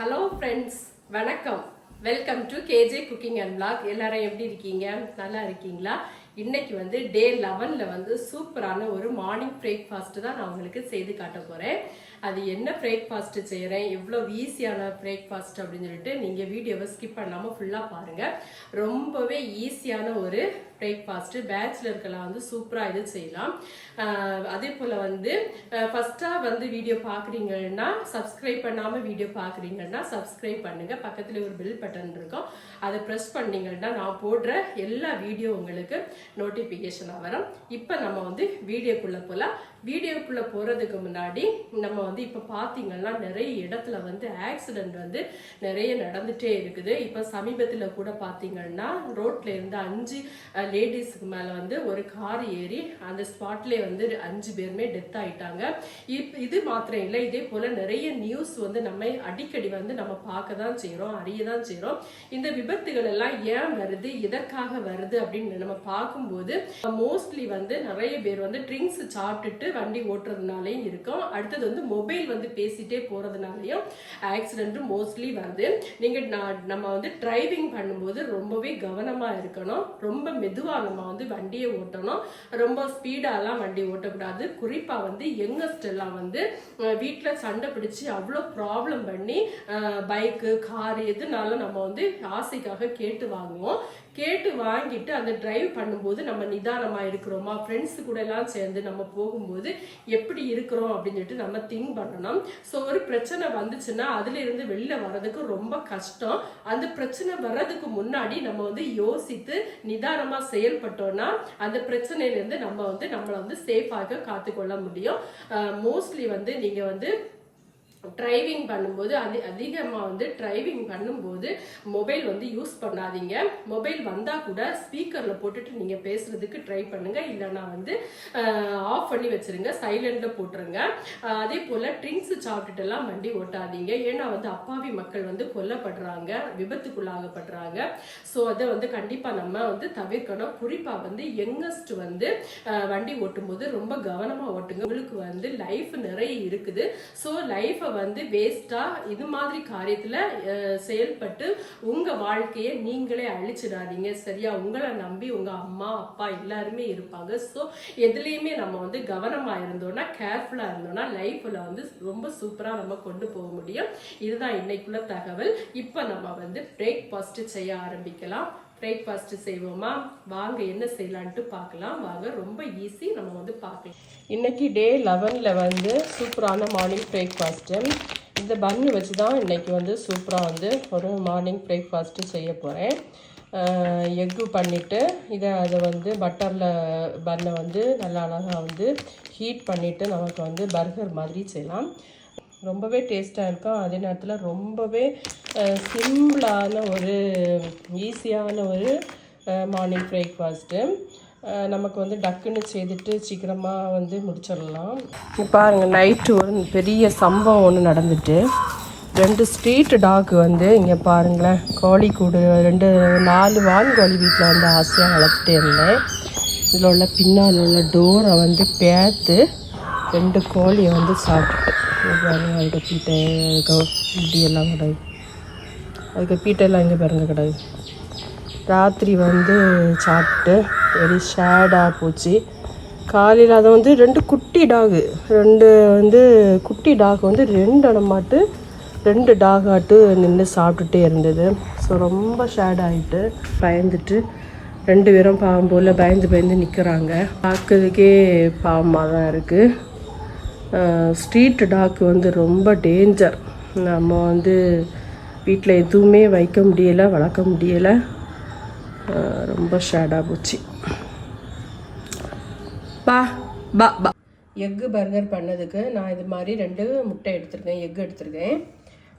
Hello friends வணக்கம். Welcome to KJ cooking and blog எல்லாரும் எப்படி இருக்கீங்க? நல்லா இருக்கீங்களா? இன்னைக்கு வந்து டே லெவனில் வந்து சூப்பரான ஒரு மார்னிங் பிரேக்ஃபாஸ்ட் தான் நான் உங்களுக்கு செய்து காட்ட போகிறேன் அது என்ன பிரேக்ஃபாஸ்ட் செய்கிறேன் எவ்வளோ ஈஸியான பிரேக்ஃபாஸ்ட் அப்படின்னு சொல்லிட்டு நீங்கள் வீடியோவை ஸ்கிப் பண்ணாமல் ஃபுல்லாக பாருங்கள் ரொம்பவே ஈஸியான ஒரு பிரேக்ஃபாஸ்ட் பேச்சுலருக்கெல்லாம் வந்து சூப்பராக இது செய்யலாம். அதே போல் வந்து ஃபஸ்ட்டாக வந்து வீடியோ பார்க்குறீங்கன்னா சப்ஸ்கிரைப் பண்ணாமல் வீடியோ பார்க்குறீங்கன்னா சப்ஸ்கிரைப் பண்ணுங்கள் பக்கத்தில் ஒரு பில் பட்டன் இருக்கும். அதை ப்ரெஸ் பண்ணீங்கன்னா நான் போடுற எல்லா வீடியோ உங்களுக்கு நோட்டிஃபிகேஷனாக வரும். இப்போ நம்ம வந்து வீடியோக்குள்ளே போகலாம் வீடியோக்குள்ளே போகிறதுக்கு முன்னாடி நம்ம வந்து இப்போ பார்த்தீங்கன்னா நிறைய இடத்துல வந்து ஆக்சிடென்ட் வந்து நிறைய நடந்துட்டே இருக்குது. இப்போ சமீபத்தில் கூட பார்த்தீங்கன்னா ரோட்ல இருந்து அஞ்சு லேடிஸ்க்கு மேலே வந்து ஒரு கார் ஏறி அந்த ஸ்பாட்லேயே வந்து அஞ்சு பேருமே டெத் ஆயிட்டாங்க. இப் இது மாத்திரம் இல்லை இதே போல் நிறைய நியூஸ் வந்து நம்ம அடிக்கடி வந்து நம்ம பார்க்க தான் செய்கிறோம் அறிய தான் செய்கிறோம் இந்த விபத்துகள் எல்லாம் ஏன் வருது எதற்காக வருது அப்படின்னு நம்ம பார்க்கும்போது மோஸ்ட்லி வந்து நிறைய பேர் வந்து ட்ரிங்க்ஸ் சாப்பிட்டுட்டு வண்டி ஓட்டுறதுனாலையும் இருக்கும். அடுத்தது வந்து மொபைல் வந்து பேசிட்டே போறதுனாலையும் ஆக்சிடென்ட் மோஸ்ட்லி வருது. நீங்க நான் நம்ம வந்து டிரைவிங் பண்ணும்போது ரொம்பவே கவனமா இருக்கணும். ரொம்ப மெதுவாக நம்ம வந்து வண்டியை ஓட்டணும். ரொம்ப ஸ்பீடாலாம் வண்டி ஓட்டக்கூடாது. குறிப்பா வந்து யங்கஸ்டெல்லாம் வந்து வீட்டில் சண்டை பிடிச்சி அவ்வளோ ப்ராப்ளம் பண்ணி பைக்கு கார் எதுனாலும் நம்ம வந்து ஆசைக்காக கேட்டு வாங்குவோம். கேட்டு வாங்கிட்டு அந்த டிரைவ் பண்ணும்போது நம்ம நிதானமாக இருக்கிறோமா? ஃப்ரெண்ட்ஸ் கூட எல்லாம் சேர்ந்து நம்ம போகும்போது எப்படி இருக்கிறோம் அப்படின்னு சொல்லிட்டு நம்ம திங்க் பண்ணணும். ஸோ ஒரு பிரச்சனை வந்துச்சுன்னா அதுல இருந்து வெளியில வர்றதுக்கு ரொம்ப கஷ்டம். அந்த பிரச்சனை வர்றதுக்கு முன்னாடி நம்ம வந்து யோசித்து நிதானமா செயல்பட்டோம்னா அந்த பிரச்சனையில இருந்து நம்ம வந்து நம்மளை வந்து சேஃபாக காத்துக்கொள்ள முடியும். மோஸ்ட்லி வந்து நீங்க வந்து டிரைவிங் பண்ணும்போது அது அதிகமாக வந்து டிரைவிங் பண்ணும்போது மொபைல் வந்து யூஸ் பண்ணாதீங்க. மொபைல் வந்தால் கூட ஸ்பீக்கரில் போட்டுட்டு நீங்கள் பேசுகிறதுக்கு ட்ரை பண்ணுங்கள் இல்லைன்னா வந்து ஆஃப் பண்ணி வச்சிருங்க. சைலண்டில் போட்டுருங்க. அதே போல் ட்ரிங்க்ஸ் சாப்பிட்டுட்டுலாம் வண்டி ஓட்டாதீங்க. ஏன்னா வந்து அப்பாவி மக்கள் வந்து கொல்லப்படுறாங்க. விபத்துக்குள்ளாகப்படுறாங்க. ஸோ அதை வந்து கண்டிப்பாக நம்ம வந்து தவிர்க்கணும். குறிப்பாக வந்து யங்கஸ்ட் வந்து வண்டி ஓட்டும்போது ரொம்ப கவனமாக ஓட்டுங்க. உங்களுக்கு வந்து லைஃப் நிறைய இருக்குது. ஸோ லைஃபை வந்து வேஸ்ட்டாக இது மாதிரி காரியத்தில் செயல்பட்டு உங்கள் வாழ்க்கையை நீங்களே அழிச்சிடாதீங்க. சரியா? உங்களை நம்பி உங்கள் அம்மா அப்பா எல்லாருமே இருப்பாங்க. ஸோ எதுலேயுமே நம்ம வந்து கவனமாக இருந்தோம்னா கேர்ஃபுல்லாக இருந்தோம்னா லைஃப்பில் வந்து ரொம்ப சூப்பராக நம்ம கொண்டு போக முடியும். இதுதான் இன்னைக்குள்ள தகவல். இப்போ நம்ம வந்து பிரேக்ஃபாஸ்ட் செய்ய ஆரம்பிக்கலாம். பிரேக்ஃபாஸ்ட் செய்வோமா? வாங்க என்ன செய்யலான்ட்டு பார்க்கலாம். வாங்க ரொம்ப ஈஸி நம்ம வந்து பார்க்கலாம். இன்னைக்கு டே லெவனில் வந்து சூப்பரான மார்னிங் பிரேக்ஃபாஸ்ட்டு இந்த பன்னு வச்சு தான் இன்னைக்கு வந்து சூப்பராக வந்து ஒரு மார்னிங் பிரேக்ஃபாஸ்ட்டு செய்ய போகிறேன் எக்கு பண்ணிவிட்டு இதை அதை வந்து பட்டரில் பன்னை வந்து நல்லா அழகாக வந்து ஹீட் பண்ணிவிட்டு நமக்கு வந்து பர்கர் மாதிரி செய்யலாம். ரொம்பவே டேஸ்ட்டாக இருக்கும் அதே நேரத்தில் ரொம்பவே சிம்பிளான ஒரு ஈஸியான ஒரு மார்னிங் பிரேக்ஃபாஸ்ட்டு. நமக்கு வந்து டக்குன்னு செய்துட்டு சீக்கிரமாக வந்து முடிச்சிடலாம். பாருங்கள் நைட்டு ஒரு பெரிய சம்பவம் ஒன்று நடந்துட்டு ரெண்டு ஸ்ட்ரீட் டாக் வந்து இங்கே பாருங்களேன் கோழி கூடு ரெண்டு நாலு வான்கோழி வீட்டில் வந்து ஆசையாக வளர்த்துட்டே இருந்தேன். இதில் உள்ள பின்னால் உள்ள டோரை வந்து பேத்து ரெண்டு கோழியை வந்து சாப்பிட்டு அதுக்கு பீட்டை அதுக்கு இப்படியெல்லாம் கிடையாது. அதுக்கு பீட்டையெல்லாம் இங்கே பாருங்க கிடையாது. ராத்திரி வந்து சாப்பிட்டு வெரி ஷேடாக போச்சு. காலையில் அதை வந்து ரெண்டு குட்டி டாகு ரெண்டு வந்து குட்டி டாக் வந்து ரெண்டு இடமாட்டு ரெண்டு டாக் ஆட்டு நின்று சாப்பிட்டுட்டே இருந்தது. ஸோ ரொம்ப ஷேட் ஆகிட்டு பயந்துட்டு ரெண்டு பேரும் பாவம் போல் பயந்து பயந்து நிற்கிறாங்க பார்க்கறதுக்கே பாவமாக தான் இருக்குது ஸ்ட்ரீட் டாக் வந்து ரொம்ப டேஞ்சர் நம்ம வந்து வீட்டில் எதுவுமே வைக்க முடியலை வளர்க்க முடியலை. ரொம்ப ஷேடாக போச்சு. பா பா பா. எக்கு பர்கர் பண்ணதுக்கு நான் இது மாதிரி ரெண்டு முட்டை எடுத்திருக்கேன் எக்கு எடுத்திருக்கேன்.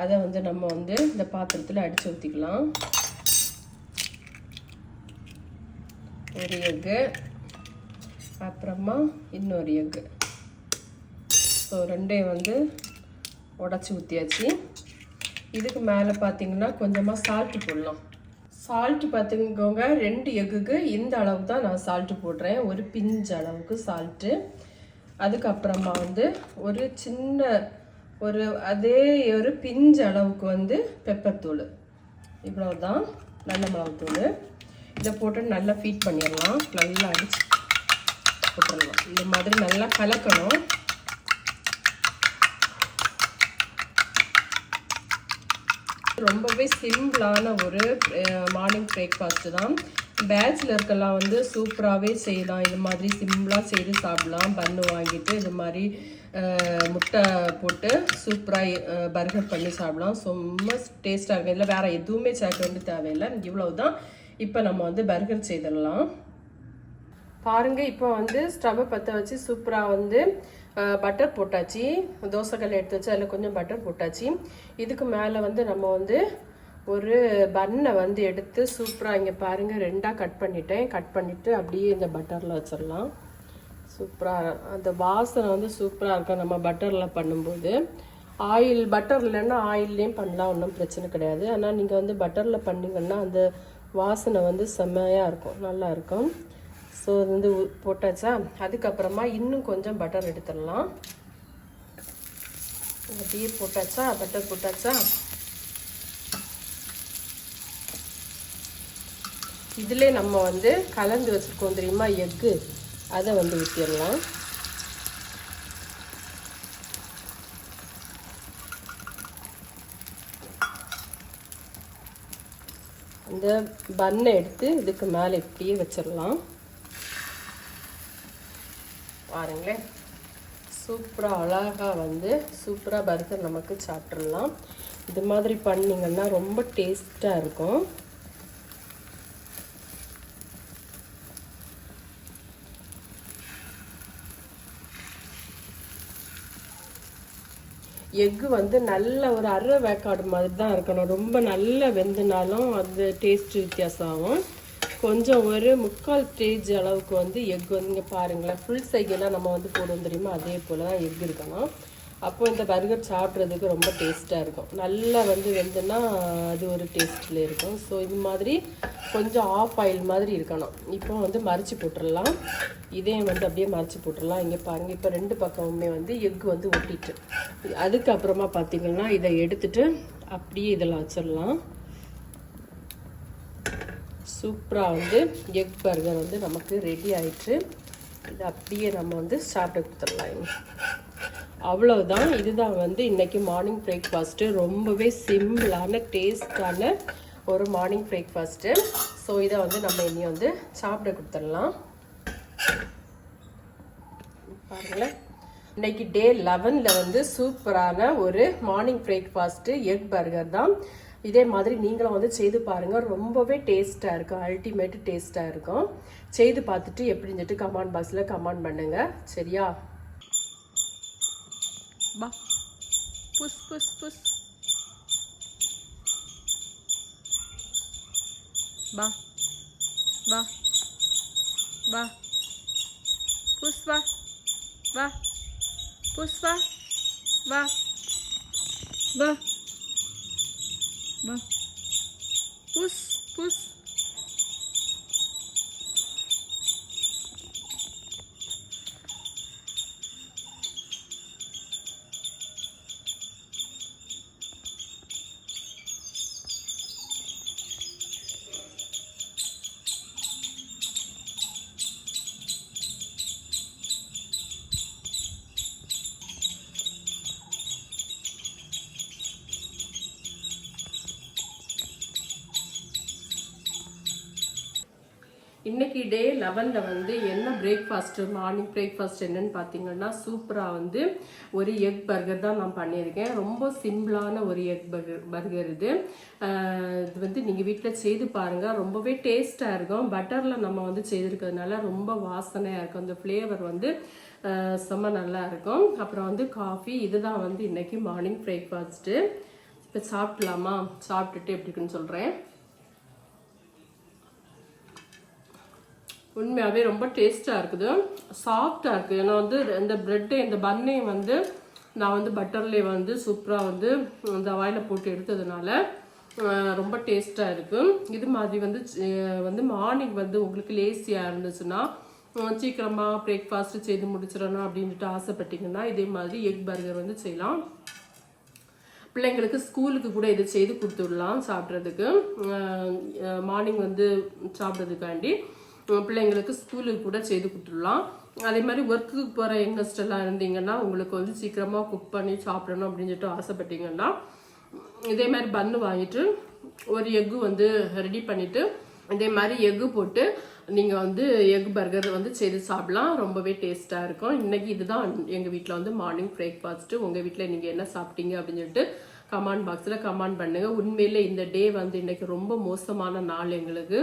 அதை வந்து நம்ம வந்து இந்த பாத்திரத்தில் அடித்து ஊற்றிக்கலாம் ஒரு எக்கு அப்புறமா இன்னொரு எக்கு. ஸோ ரெண்டையும் வந்து உடச்சி ஊற்றியாச்சு இதுக்கு மேலே பார்த்தீங்கன்னா கொஞ்சமாக சால்ட்டு போடலாம். சால்ட்டு பார்த்துக்கோங்க ரெண்டு எக்குக்கு இந்த அளவு தான் நான் சால்ட்டு போடுறேன். ஒரு பிஞ்சு அளவுக்கு சால்ட்டு அதுக்கப்புறமா வந்து ஒரு சின்ன ஒரு அதே ஒரு பிஞ்சு அளவுக்கு வந்து பெப்பத்தூள் இவ்வளோ தான் நல்ல மிளகுத்தூள் இதை போட்டு நல்லா ஃபீட் பண்ணிடலாம். நல்லா அடிச்சு போட்டுடலாம். இந்த மாதிரி நல்லா கலக்கணும். ரொம்பவே சிம்பிளான ஒரு மார்னிங் பிரேக்ஃபாஸ்ட்டு தான். பேச்சுலருக்கெல்லாம் வந்து சூப்பராகவே செய்யலாம். இது மாதிரி சிம்பிளாக செய்து சாப்பிடலாம். பன்னு வாங்கிட்டு இது மாதிரி முட்டை போட்டு சூப்பராக பர்கர் பண்ணி சாப்பிடலாம். ரொம்ப டேஸ்ட்டாக இருக்கும். இதில் வேறு எதுவுமே சேர்க்க வேண்டிய தேவையில்லை. இவ்வளவு தான் இப்போ நம்ம வந்து பர்கர் செய்திடலாம். பாருங்கள் இப்போ வந்து ஸ்டவ்வை பற்ற வச்சு சூப்பராக வந்து பட்டர் போட்டாச்சு. தோசைக்கல் எடுத்து வச்சு அதில் கொஞ்சம் பட்டர் போட்டாச்சு. இதுக்கு மேலே வந்து நம்ம வந்து ஒரு பன்னை வந்து எடுத்து சூப்பராக இங்கே பாருங்கள் ரெண்டாக கட் பண்ணிட்டேன். கட் பண்ணிவிட்டு அப்படியே இந்த பட்டரில் வச்சிடலாம். சூப்பராக அந்த வாசனை வந்து சூப்பராக இருக்கும் நம்ம பட்டரில் பண்ணும்போது. ஆயில் பட்டர் இல்லைன்னா ஆயில்லையும் பண்ணலாம் ஒன்றும் பிரச்சனை கிடையாது. ஆனால் நீங்கள் வந்து பட்டரில் பண்ணிங்கன்னா அந்த வாசனை வந்து செம்மையாக இருக்கும் நல்லா இருக்கும். ஸோ இது வந்து போட்டாச்சா? அதுக்கப்புறமா இன்னும் கொஞ்சம் பட்டர் எடுத்துடலாம். அப்படியே போட்டாச்சா? பட்டர் போட்டாச்சா? இதிலே நம்ம வந்து கலந்து வச்சுருக்கோம் தெரியுமா? எக்கு அதை வந்து ஊற்றிடலாம் இந்த பன்னை எடுத்து இதுக்கு மேலே இப்படியே வச்சிடலாம். பாருங்களேன். சூப்பராக அழகாக வந்து சூப்பராக பர்கர் நமக்கு சாப்பிட்றலாம் இது மாதிரி பண்ணிங்கன்னா ரொம்ப டேஸ்ட்டாக இருக்கும். எக்கு வந்து நல்ல ஒரு அரை வேக்காடு மாதிரி தான் இருக்கணும். ரொம்ப நல்லா வெந்துனாலும் அது டேஸ்ட் வித்தியாசம் ஆகும். கொஞ்சம் ஒரு முக்கால் ஸ்டேஜ் அளவுக்கு வந்து எக் வந்து இங்கே பாருங்களேன். ஃபுல் சைக்கிளாக நம்ம வந்து போடுவோம் தெரியுமா? அதே போல் தான் எக் இருக்கணும். அப்போ இந்த பர்கர் சாப்பிட்றதுக்கு ரொம்ப டேஸ்ட்டாக இருக்கும். நல்லா வந்து வெந்துன்னா அது ஒரு டேஸ்ட்டில் இருக்கும். ஸோ இது மாதிரி கொஞ்சம் ஆஃப் ஆயில் மாதிரி இருக்கணும். இப்போ வந்து மறிச்சு போட்டுடலாம். இதையும் வந்து அப்படியே மறைச்சி போட்டுடலாம். இங்கே பாருங்கள் இப்போ ரெண்டு பக்கமுமே வந்து எக் வந்து ஒட்டிட்டு. அதுக்கப்புறமா பார்த்திங்கன்னா இதை எடுத்துட்டு அப்படியே இதில் வச்சிடலாம். சூப்பராக வந்து எக் பர்கர் வந்து நமக்கு ரெடி ஆயிட்டு இது அப்படியே நம்ம வந்து சாப்பிட்டு கொடுத்துடலாம். அவ்வளவுதான். இதுதான் வந்து இன்னைக்கு மார்னிங் பிரேக்ஃபாஸ்ட்டு ரொம்பவே சிம்பிளான டேஸ்டான ஒரு மார்னிங் பிரேக்ஃபாஸ்ட்டு ஸோ இதை வந்து நம்ம இனி வந்து சாப்பிட கொடுத்துடலாம். பாருங்களேன். இன்னைக்கு டே லெவனில் வந்து சூப்பரான ஒரு மார்னிங் பிரேக்ஃபாஸ்ட்டு எக் பர்கர் தான். இதே மாதிரி நீங்களும் வந்து செய்து பாருங்கள் ரொம்பவே டேஸ்ட்டாக இருக்கும். அல்டிமேட் டேஸ்ட்டாக இருக்கும். செய்து பார்த்துட்டு எப்படின்னு சொல்லிட்டு கமெண்ட் பாக்ஸில் கமெண்ட் பண்ணுங்கள் சரியா? பா. புஸ் புஸ் புஷ் பா. வா பா. வா. வா. புஷ் வா. வா. வா. Bang. push push இன்னைக்கு டே லெவனில் வந்து என்ன பிரேக்ஃபாஸ்ட்டு மார்னிங் பிரேக்ஃபாஸ்ட் என்னன்னு பார்த்தீங்கன்னா சூப்பராக வந்து ஒரு எக் பர்கர் தான் நான் பண்ணியிருக்கேன். ரொம்ப சிம்பிளான ஒரு எக் பர்கர் பர்கர் இது. இது வந்து நீங்கள் வீட்டில் செய்து பாருங்கள் ரொம்பவே டேஸ்ட்டாக இருக்கும். பட்டரில் நம்ம வந்து செய்திருக்கிறதுனால ரொம்ப வாசனையாக இருக்கும். அந்த ஃப்ளேவர் வந்து செம்ம நல்லா இருக்கும். அப்புறம் வந்து காஃபி இதுதான் வந்து இன்னைக்கு மார்னிங் பிரேக்ஃபாஸ்ட்டு இப்போ சாப்பிடலாமா? சாப்பிட்டுட்டு எப்படி இருக்குன்னு சொல்கிறேன் உண்மையாகவே ரொம்ப டேஸ்ட்டாக இருக்குது. சாஃப்டாக இருக்குது. ஏன்னா வந்து இந்த ப்ரெட்டை இந்த பன்னையும் வந்து நான் வந்து பட்டர்லேயே வந்து சூப்பராக வந்து இந்த வாயில் போட்டு எடுத்ததுனால ரொம்ப டேஸ்ட்டாக இருக்குது இது மாதிரி வந்து வந்து மார்னிங் வந்து உங்களுக்கு லேசியாக இருந்துச்சுன்னா சீக்கிரமாக பிரேக்ஃபாஸ்ட் செய்து முடிச்சிடணும் அப்படின்ட்டு ஆசைப்பட்டீங்கன்னா இதே மாதிரி எக் பர்கர் வந்து செய்யலாம். பிள்ளைங்களுக்கு ஸ்கூலுக்கு கூட இது செய்து கொடுத்துடலாம் சாப்பிட்றதுக்கு. மார்னிங் வந்து சாப்பிட்றதுக்காண்டி. பிள்ளைங்களுக்கு ஸ்கூலுக்கு கூட செய்து கொடுத்துடலாம். அதே மாதிரி ஒர்க்குக்கு போகிற யங்கஸ்டெல்லாம் இருந்தீங்கன்னா உங்களுக்கு வந்து சீக்கிரமாக குக் பண்ணி சாப்பிடணும் அப்படின்னு சொல்லிட்டு ஆசைப்பட்டீங்கன்னா இதே மாதிரி பன்னு வாங்கிட்டு ஒரு எக்கு வந்து ரெடி பண்ணிவிட்டு இதே மாதிரி எக்கு போட்டு நீங்கள் வந்து எக் பர்கர் வந்து செய்து சாப்பிடலாம். ரொம்பவே டேஸ்ட்டாக இருக்கும். இன்றைக்கி இதுதான் எங்கள் வீட்டில் வந்து மார்னிங் பிரேக்ஃபாஸ்ட்டு உங்கள் வீட்டில் நீங்கள் என்ன சாப்பிட்டீங்க அப்படின்னு சொல்லிட்டு கமெண்ட் பாக்ஸில் கமெண்ட் பண்ணுங்கள் உண்மையிலே இந்த டே வந்து இன்றைக்கி ரொம்ப மோசமான நாள் எங்களுக்கு.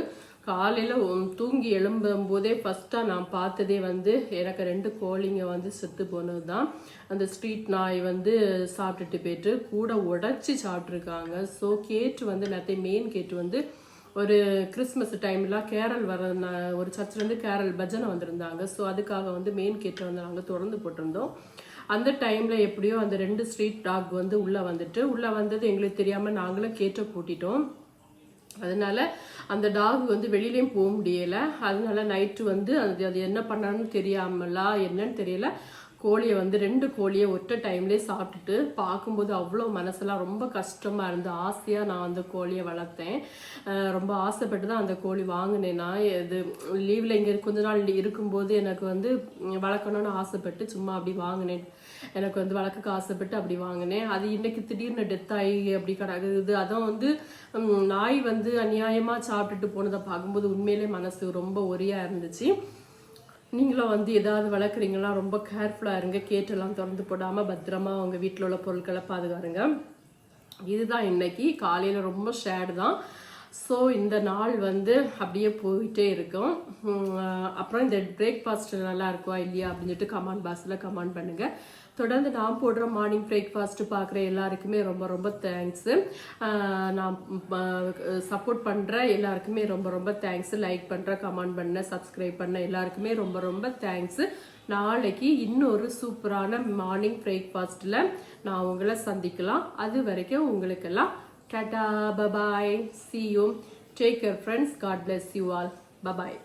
காலையில் தூங்கி எழும்பும் போதே ஃபஸ்ட்டாக நான் பார்த்ததே வந்து எனக்கு ரெண்டு கோழிங்க வந்து செத்து போனது தான் அந்த ஸ்ட்ரீட் நாய் வந்து சாப்பிட்டுட்டு போயிட்டு கூட உடச்சி சாப்பிட்ருக்காங்க ஸோ கேட்டு வந்து எல்லாத்தையும் மெயின் கேட்டு வந்து ஒரு கிறிஸ்மஸ் டைம்லாம் கேரள் வர ஒரு சர்ச்சிலேருந்து கேரள் பஜனை வந்திருந்தாங்க. ஸோ அதுக்காக வந்து மெயின் கேட்டு வந்து நாங்கள் தொடர்ந்து போட்டிருந்தோம். அந்த டைமில் எப்படியோ அந்த ரெண்டு ஸ்ட்ரீட் டாக் வந்து உள்ளே வந்துட்டு உள்ளே வந்தது எங்களுக்கு தெரியாமல் நாங்களும் கேட்டை பூட்டிட்டோம் அதனால அந்த டாக் வந்து வெளியிலையும் போக முடியலை. அதனால நைட்டு வந்து அது அது என்ன பண்ணான்னு தெரியாமலா என்னன்னு தெரியல. கோழியை வந்து ரெண்டு கோழியை ஒற்றை டைம்லேயே சாப்பிட்டுட்டு பார்க்கும்போது அவ்வளோ மனசெல்லாம் ரொம்ப கஷ்டமாக இருந்து ஆசையாக நான் அந்த கோழியை வளர்த்தேன். ரொம்ப ஆசைப்பட்டு தான் அந்த கோழி வாங்கினேன் நான். இது லீவில் இங்கே கொஞ்ச நாள் இருக்கும்போது எனக்கு வந்து வளர்க்கணும்னு ஆசைப்பட்டு சும்மா அப்படி வாங்கினேன். எனக்கு வந்து வளர்க்க ஆசைப்பட்டு அப்படி வாங்கினேன். அது இன்னைக்கு திடீர்னு டெத் ஆகி அப்படி கிடக்குது. அதான் வந்து நாய் வந்து அநியாயமா சாப்பிட்டுட்டு போனதை பார்க்கும்போது உண்மையிலே மனசு ரொம்ப ஒரியா இருந்துச்சு. நீங்களும் வந்து ஏதாவது வளர்க்குறீங்களா? ரொம்ப கேர்ஃபுல்லாக இருங்க. கேட்டெல்லாம் திறந்து போடாமல் பத்திரமா அவங்க வீட்டில் உள்ள பொருட்களை பாதுகாருங்க. இதுதான் இன்னைக்கு. காலையில் ரொம்ப ஷேடு தான். ஸோ இந்த நாள் வந்து அப்படியே போயிட்டே இருக்கும். அப்புறம் இந்த பிரேக்ஃபாஸ்ட் நல்லா இருக்கா இல்லையா அப்படின்னு சொல்லிட்டு கமெண்ட் பாக்ஸில் கமெண்ட் பண்ணுங்கள் தொடர்ந்து நான் போடுற மார்னிங் பிரேக்ஃபாஸ்ட் பார்க்குற எல்லாருக்குமே ரொம்ப ரொம்ப தேங்க்ஸு நான் சப்போர்ட் பண்ணுற எல்லாருக்குமே ரொம்ப ரொம்ப தேங்க்ஸு லைக் பண்ணுற கமெண்ட் பண்ண சப்ஸ்கிரைப் பண்ண எல்லாருக்குமே ரொம்ப ரொம்ப தேங்க்ஸு நாளைக்கு இன்னொரு சூப்பரான மார்னிங் பிரேக்ஃபாஸ்ட்டில் நான் உங்களை சந்திக்கலாம். அது வரைக்கும் உங்களுக்கெல்லாம் tata bye bye see you take care friends God bless you all bye bye